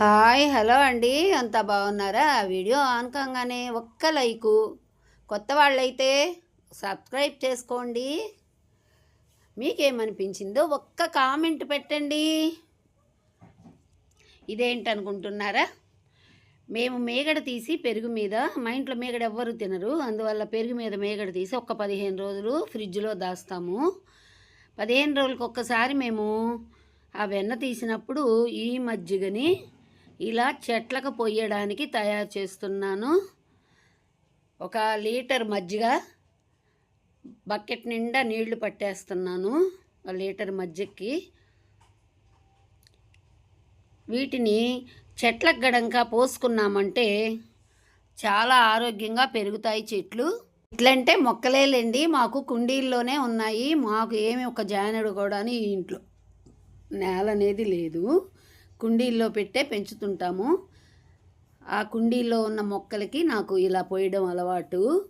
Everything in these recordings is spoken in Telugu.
హాయ్ హలో అండి. అంతా బాగున్నారా? వీడియో ఆన్ కాగానే ఒక్క లైకు. కొత్త వాళ్ళైతే సబ్స్క్రైబ్ చేసుకోండి. మీకేమనిపించిందో ఒక్క కామెంట్ పెట్టండి. ఇదేంటి అనుకుంటున్నారా మేము మేగడ తీసి పెరుగు మీద మా ఇంట్లో మేగడ ఎవ్వరు తినరు. అందువల్ల పెరుగు మీద మేగడ తీసి ఒక్క పదిహేను రోజులు ఫ్రిడ్జ్లో దాస్తాము. పదిహేను రోజులకు ఒక్కసారి మేము ఆ వెన్న తీసినప్పుడు ఈ మజ్జిగని ఇలా చెట్లకు పొయ్యడానికి తయారు చేస్తున్నాను. ఒక లీటర్ మజ్జిగ బకెట్ నిండా నీళ్ళు పట్టేస్తున్నాను ఒక లీటర్ మజ్జిగకి. వీటిని చెట్లకు గడంక పోసుకున్నామంటే చాలా ఆరోగ్యంగా పెరుగుతాయి చెట్లు. ఇట్లంటే మొక్కలేలేండి మాకు కుండీల్లోనే ఉన్నాయి మాకు ఏమి ఒక జానడు కూడా ఈ ఇంట్లో నేల అనేది లేదు. కుండీల్లో పెట్టే పెంచుతుంటాము. ఆ కుండీల్లో ఉన్న మొక్కలకి నాకు ఇలా పోయడం అలవాటు.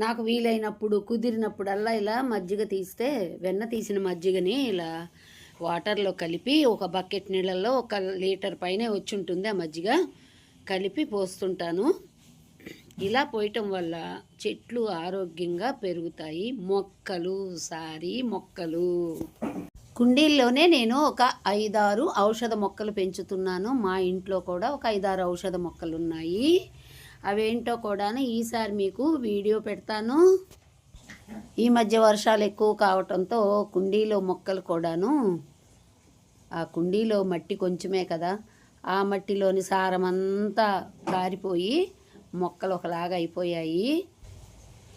నాకు వీలైనప్పుడు కుదిరినప్పుడల్లా ఇలా మజ్జిగ తీస్తే వెన్న తీసిన మజ్జిగని ఇలా వాటర్లో కలిపి ఒక బకెట్ నీళ్ళల్లో ఒక లీటర్ పైనే వచ్చి ఉంటుంది ఆ మజ్జిగ. కలిపి పోస్తుంటాను. ఇలా పోయటం వల్ల చెట్లు ఆరోగ్యంగా పెరుగుతాయి. మొక్కలు సారీ మొక్కలు. కుండీల్లోనే నేను ఒక ఐదారు ఔషధ మొక్కలు పెంచుతున్నాను. మా ఇంట్లో కూడా ఒక ఐదారు ఔషధ మొక్కలు ఉన్నాయి అవేంటో కూడా ఈసారి మీకు వీడియో పెడతాను. ఈ మధ్య వర్షాలు ఎక్కువ కావటంతో కుండీలో మొక్కలు కూడాను ఆ కుండీలో మట్టి కొంచెమే కదా ఆ మట్టిలోని సారం అంతా కారిపోయి మొక్కలు ఒకలాగా అయిపోయాయి.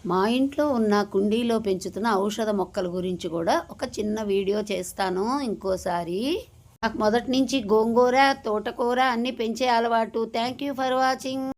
మా ఇంట్లో ఉన్న కుండీలో పెంచుతున్న ఔషధ మొక్కల గురించి కూడా ఒక చిన్న వీడియో చేస్తాను ఇంకోసారి. నాకు మొదటి నుంచి గోంగూర తోటకూర అన్నీ పెంచే అలవాటు. Thank you for watching